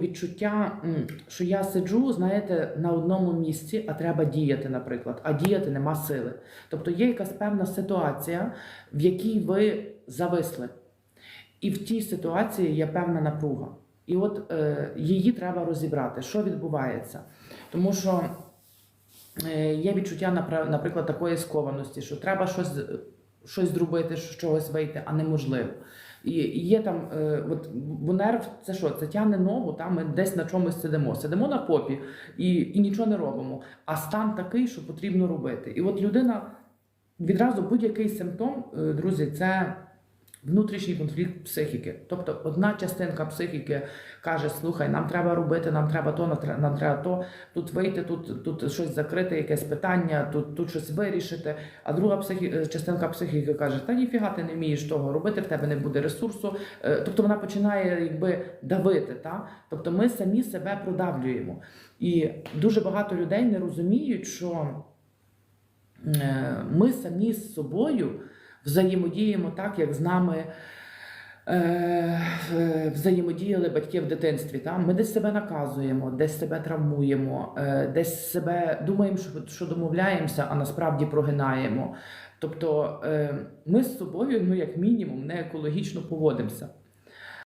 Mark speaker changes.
Speaker 1: Відчуття, що я сиджу, знаєте, на одному місці, а треба діяти, наприклад, а діяти нема сили. Тобто є якась певна ситуація, в якій ви зависли. І в тій ситуації є певна напруга. І от е, її треба розібрати, що відбувається. Тому що е, є відчуття, наприклад, такої скованості, що треба щось, щось зробити, з чогось вийти, а неможливо. І є там, е, от, бо нерв це що? Це тягне ногу, там ми десь на чомусь сидимо. Сидимо на попі і, і нічого не робимо. А стан такий, що потрібно робити. І от людина відразу будь-який симптом, е, друзі, це внутрішній конфлікт психіки. Тобто одна частинка психіки каже: слухай, нам треба робити, нам треба то, нам треба то, тут вийти, тут, тут щось закрити, якесь питання, тут, тут щось вирішити. А друга психі... е, частинка психіки каже: Та ніфіга ти не вмієш того робити, в тебе не буде ресурсу. Е, Тобто вона починає якби давити. Та? Тобто ми самі себе продавлюємо. І дуже багато людей не розуміють, що е, ми самі з собою взаємодіємо так, як з нами. е, Взаємодіяли батьки в дитинстві. Там Ми десь себе наказуємо, десь себе травмуємо, е, десь себе думаємо, що, домовляємося, а насправді прогинаємо. Тобто е, ми з собою, ну як мінімум, не екологічно поводимося.